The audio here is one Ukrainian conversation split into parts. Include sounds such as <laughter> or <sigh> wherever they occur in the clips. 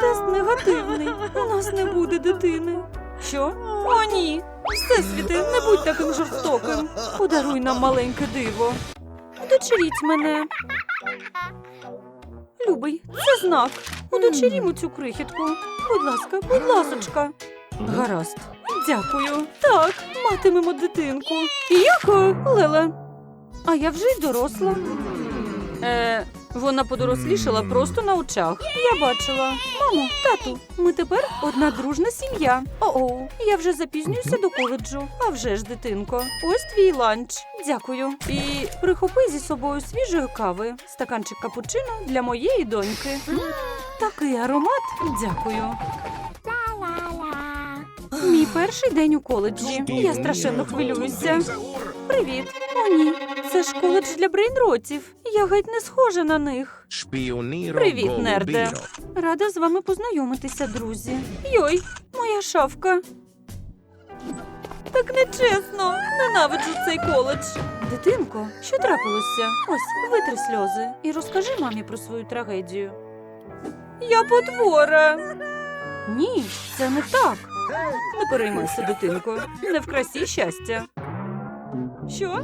Тест негативний. У нас не буде дитини. Що? О, ні. Всесвіти, не будь таким жорстоким. Подаруй нам маленьке диво. Удочеріть мене. Любий, це знак. Удочерімо цю крихітку. Будь ласка, будь ласочка. Гаразд. Дякую. Так, матимемо дитинку. Яко, Леле. А я вже й доросла. Е, вона подорослішала просто на очах. Я бачила. Мамо, тату, ми тепер одна дружна сім'я. О-оу, я вже запізнююся до коледжу. А вже ж, дитинко. Ось твій ланч. Дякую. І прихопи зі собою свіжої кави, стаканчик капучино для моєї доньки. Такий аромат. Дякую. Мій перший день у коледжі. Я страшенно хвилююся. Привіт. О, ні. Це ж коледж для брейнротів. Я геть не схожа на них. Привіт, нерде. Рада з вами познайомитися, друзі. Йой, моя шавка. Так нечесно. Ненавиджу цей коледж. Дитинко, що трапилося? Ось, витри сльози і розкажи мамі про свою трагедію. Я потвора. Ні, це не так. Не переймайся, дитинко. Не в красі щастя. Що?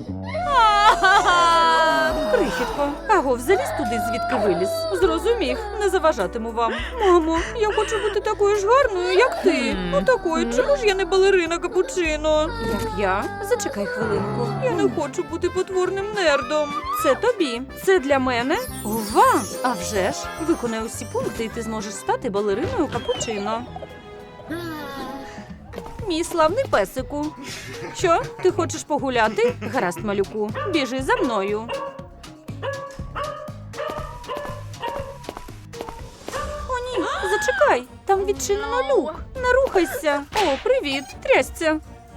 Крихітко, агов, заліз туди, звідки виліз. Зрозумів, не заважатиму вам. Мамо, я хочу бути такою ж гарною, як ти. Ну такою, чому ж я не балерина капучино? Як я? Зачекай хвилинку. Я не хочу бути потворним нердом. Це тобі. Це для мене? Ова! А вже ж, виконай усі пункти, і ти зможеш стати балериною капучино. Мій славний песику. Що? Ти хочеш погуляти? Гаразд, малюку. Біжи за мною. О, ні, зачекай. Там відчинено люк. Не рухайся. О, привіт, Трясся.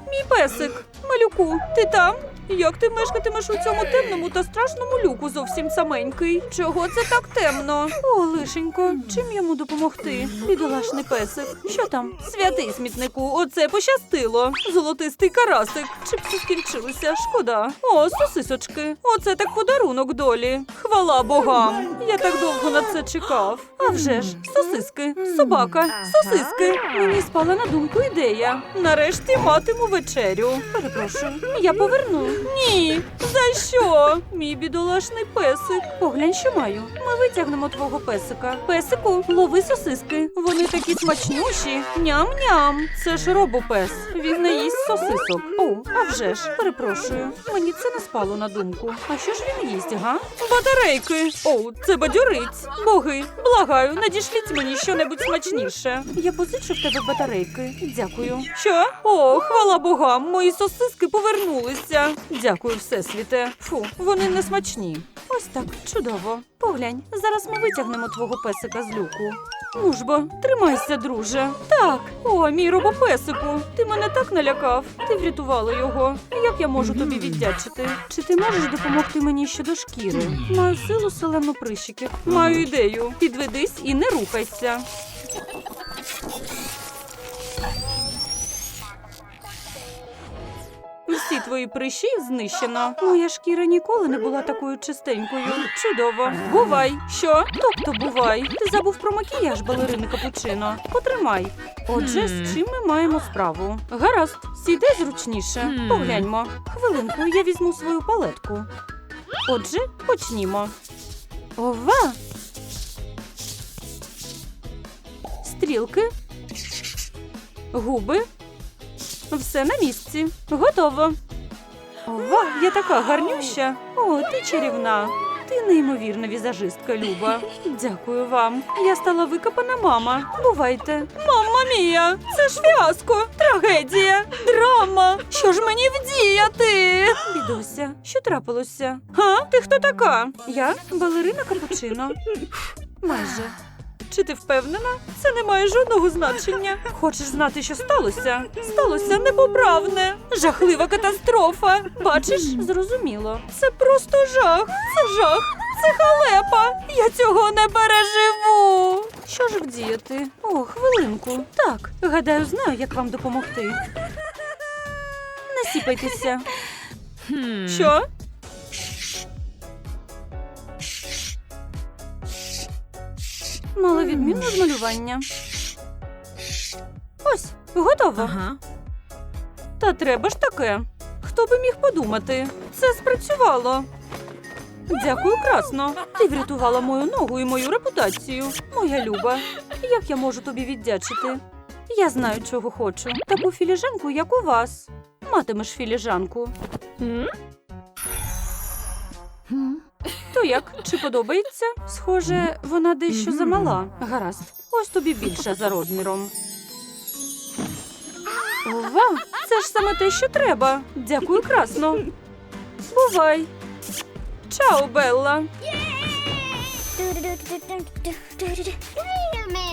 Мій песик. Малюку, ти там? Як ти мешкатимеш у цьому темному та страшному люку зовсім саменький? Чого це так темно? О, лишенько, чим йому допомогти? Бідолашний песик. Що там? Святий смітнику, оце пощастило. Золотистий карасик. Чипси скінчилися, шкода. О, сосисочки. Оце так подарунок долі. Хвала богам. Я так довго на це чекав. А вже ж, сосиски, собака, сосиски. Мені спала на думку ідея. Нарешті матиму вечерю. Перепрошую, я поверну. Ні, за що? Мій бідолашний песик. Поглянь, що маю. Ми витягнемо твого песика. Песику, лови сосиски. Вони такі смачнющі. Ням-ням. Це ж робопес. Він не їсть сосисок. О, а вже ж, перепрошую. Мені це не спало на думку. А що ж він їсть, га? Батарейки. О, це бадьорить. Боги, благаю, надішліть мені щонебудь смачніше. Я позичу в тебе батарейки. Дякую. Що? О, хвала богам, мої сосиски повернулися. Дякую, всесвіте. Фу, вони не смачні. Ось так, чудово. Поглянь, зараз ми витягнемо твого песика з люку. Бо, тримайся, друже. Так, о, мій робопесику. Ти мене так налякав. Ти врятувала його. Як я можу тобі віддячити? Чи ти можеш допомогти мені щодо шкіри? Маю силу селену прищиків. Маю ідею. Підведись і не рухайся. Всі твої прищі знищено. Моя шкіра ніколи не була такою чистенькою. Чудово. Бувай. Що? Тобто бувай. Ти забув про макіяж балерини капучино. Потримай. Отже, з чим ми маємо справу? Гаразд, сідай зручніше. Погляньмо. Хвилинку, я візьму свою палетку. Отже, почнімо. Ова. Стрілки. Губи. Все на місці. Готово. Ова, я така гарнюща. О, ти чарівна. Ти неймовірна візажистка, Люба. Дякую вам. Я стала викопана мама. Бувайте. Мамма мія! Це ж фіаско! Трагедія! Драма! Що ж мені вдіяти? Бідося, що трапилося? Га? Ти хто така? Я балерина капучино. Майже. Чи ти впевнена? Це не має жодного значення. Хочеш знати, що сталося? Сталося непоправне. Жахлива катастрофа. Бачиш? Зрозуміло. Це просто жах. Це жах. Це халепа. Я цього не переживу. Що ж вдіяти? О, хвилинку. Так, гадаю, знаю, як вам допомогти. Не сіпайтеся. Що? Маловідмінне з малювання. Ось, готово. Ага. Та треба ж таке. Хто би міг подумати? Це спрацювало. Дякую, красно. Ти врятувала мою ногу і мою репутацію. Моя люба. Як я можу тобі віддячити? Я знаю, чого хочу. Таку філіжанку, як у вас. Матимеш філіжанку. То як? Чи подобається? Схоже, вона дещо замала. Гаразд. Ось тобі більше за розміром. Ова, це ж саме те, що треба. Дякую, красно. Бувай. Чао, Белла.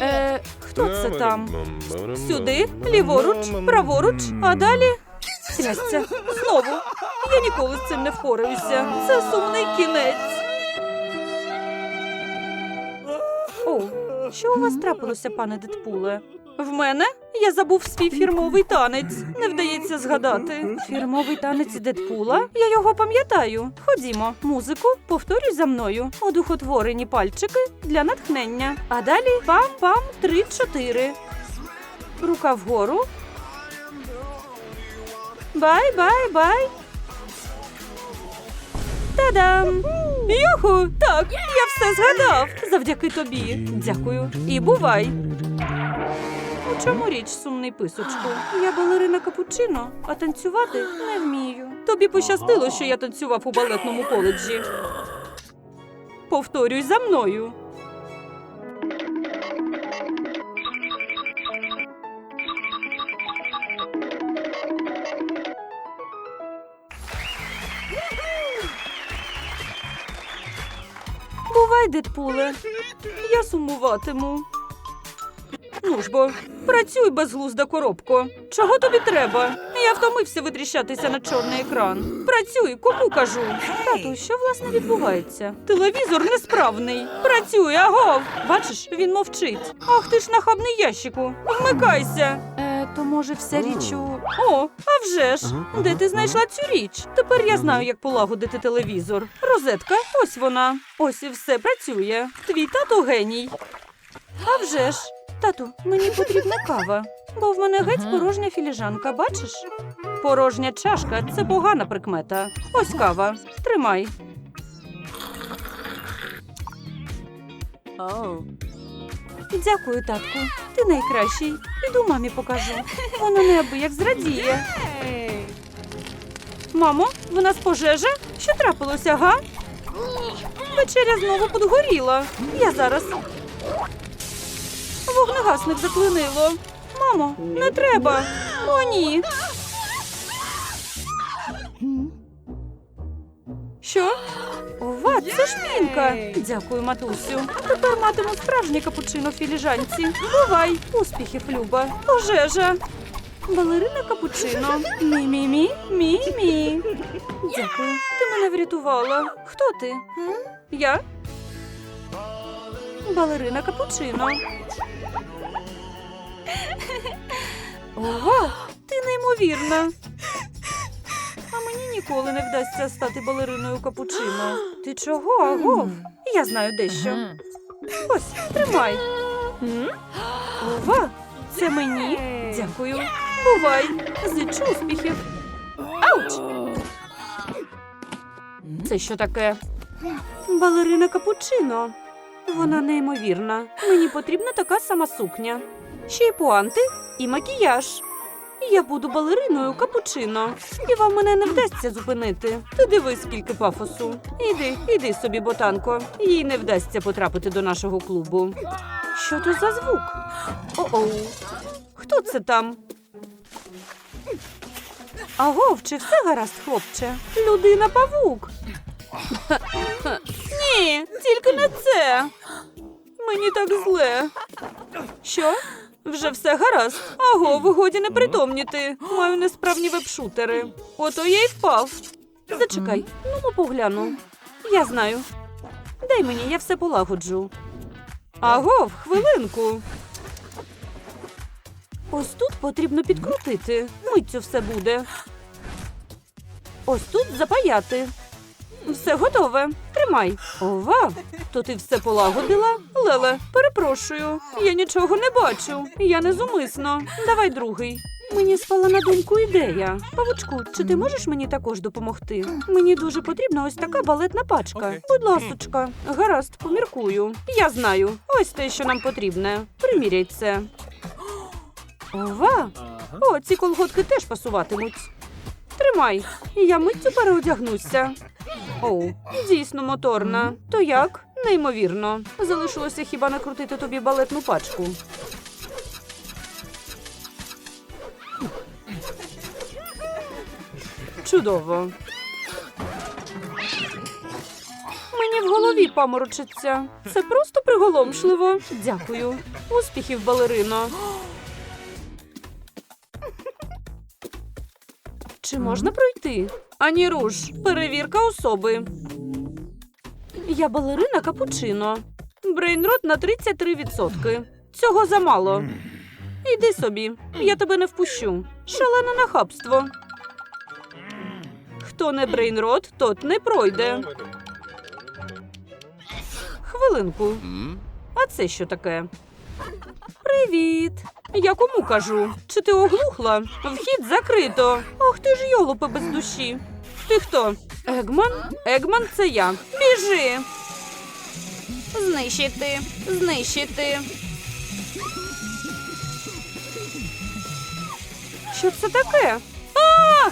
Е, хто це там? Сюди, ліворуч, праворуч, а далі. Трясця, знову. Я ніколи з цим не впораюся. Це сумний кінець. Що у вас трапилося, пане Дедпуле? В мене я забув свій фірмовий танець. Не вдається згадати. Фірмовий танець Дедпула? Я його пам'ятаю. Ходімо, музику, повторюй за мною. Одухотворені пальчики для натхнення. А далі пам-пам, три-чотири. Рука вгору. Бай-бай-бай. Та-дам! Юху! Так, я все згадав. Завдяки тобі. Дякую. І бувай. У чому річ, сумний писочку? Я балерина капучино, а танцювати не вмію. Тобі пощастило, що я танцював у балетному коледжі. Повторюй за мною. Бувай, Дедпуле. Я сумуватиму. Ну ж бо, працюй, безглузда коробко. Чого тобі треба? Я втомився витріщатися на чорний екран. Працюй, кому кажу. Тату, що власне відбувається? Телевізор несправний. Працюй, агов! Бачиш, він мовчить. Ах ти ж нахабний ящику. Вмикайся. Е, то може вся річ у. О, а вже ж! Де ти знайшла цю річ? Тепер я знаю, як полагодити телевізор. Розетка, ось вона. Ось і все працює. Твій тато геній. А вже ж. Тату, мені потрібна кава, бо в мене геть порожня філіжанка, бачиш? Порожня чашка це погана прикмета. Ось кава. Тримай. О. Дякую, татку. Ти найкращий. Іду мамі покажу. Вона неабияк зрадіє. Мамо, в нас пожежа? Що трапилося, га? Вечеря знову подгоріла. Я зараз. Вогнегасник заклинило. Мамо, не треба. О, ні. Що? Це ж мінка. Дякую, матусю. Тепер матиму справжнє капучино в філіжанці. Бувай, успіхів, Люба. Пожежа. Балерина капучино. Мі-мі-мі, мі-мі. Дякую. Ти мене врятувала. Хто ти? Я? Балерина капучино. Ова, ти неймовірна. Ніколи не вдасться стати балериною капучино. <gasps> Ти чого, агов? Я знаю дещо. Ось, тримай. Ова, це мені. Дякую. Бувай. Зичу успіхів. Ауч! Це що таке? Балерина капучино. Вона неймовірна. Мені потрібна така сама сукня. Ще й пуанти і макіяж. Я буду балериною капучино, і вам мене не вдасться зупинити. Ти дивись, скільки пафосу. Іди, іди собі, ботанко. Їй не вдасться потрапити до нашого клубу. Що то за звук? О-оу. Хто це там? Агов, чи все гаразд, хлопче? Людина павук. <laughs> Ні, тільки не це. Мені так зле. Що? Вже все гаразд. Аго, ви годі не. Маю несправні вебшутери. Ото я й впав. Зачекай, ну ну погляну. Я знаю. Дай мені, я все полагоджу. Агов, хвилинку. Ось тут потрібно підкрутити. Миттю все буде. Ось тут запаяти. Все готове. Тримай. Ова, то ти все полагодила? Леле, перепрошую. Я нічого не бачу. Я не зумисно. Давай другий. Мені спала на думку ідея. Павучку, чи ти можеш мені також допомогти? Мені дуже потрібна ось така балетна пачка. Будь ласочка, гаразд, поміркую. Я знаю. Ось те, що нам потрібне. Приміряй це. Ова! О, ці колготки теж пасуватимуть. Тримай, я миттю переодягнуся. Оу, дійсно моторна. То як? Неймовірно. Залишилося хіба накрутити тобі балетну пачку. Чудово. Мені в голові паморочиться. Це просто приголомшливо. Дякую. Успіхів, балерино. Чи можна пройти? Ані руш, перевірка особи. Я балерина капучино. Брейнрот на 33%. Цього замало. Іди собі, я тебе не впущу. Шалене нахабство. Хто не брейнрот, тот не пройде. Хвилинку. А це що таке? Привіт. Я кому кажу? Чи ти оглухла? Вхід закрито. Ох ти ж йолопи без душі. Ти хто? Егман? Егман це я. Біжи. Знищити, знищити. Що це таке? А!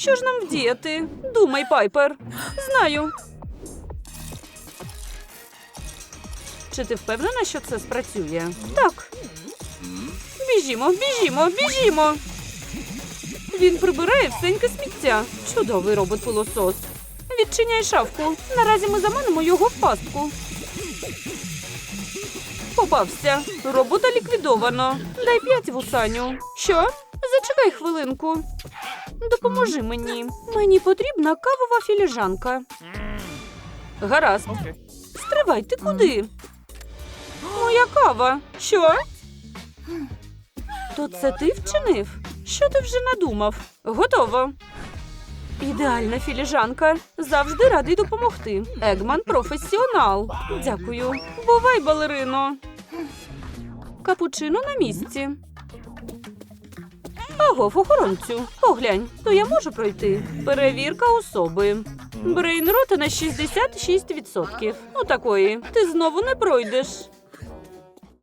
Що ж нам вдіяти? Думай, Пайпер. Знаю. Чи ти впевнена, що це спрацює? Так. Біжімо, біжімо, біжімо. Він прибирає всеньке сміття. Чудовий робот пилосос. Відчиняй шафку. Наразі ми заманимо його в пастку. Попався. Робота ліквідовано. Дай п'ять вусаню. Що? Зачекай хвилинку. Допоможи мені. Мені потрібна кавова філіжанка. Гаразд. Окей. Стривай, ти куди? Моя кава. Що? То це ти вчинив? Що ти вже надумав? Готово. Ідеальна філіжанка. Завжди радий допомогти. Егман професіонал. Дякую. Бувай, балерино. Капучино на місці. Агов, охоронцю, поглянь, то я можу пройти. Перевірка особи. Брейнрота на 66%. Ну такої, ти знову не пройдеш.